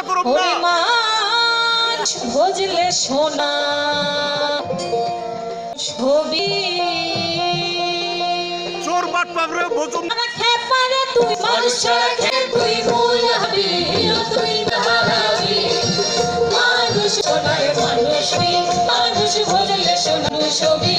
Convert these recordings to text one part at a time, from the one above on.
না করুক না। মাছ ভজলে সোনা ছবি। চোর বাট পাবরে ভজুম। খেপারে তুই মানুষ খে তুই ভুল হবি তুই হারাবি মানুষ সোনায় মানুষ মানুষ ভজলে সোনা ছবি।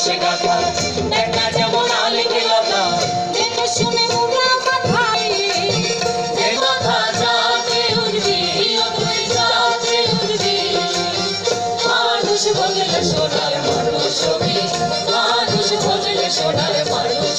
মানুষে গাথা দেখা যেমন আলিকে লতা দেখে শুনে মাথা যাতে উঠবি ও তুই যাতে উঠবি মানুষ বললে সোনার মানুষ ছবি। মানুষ ছবি মানুষ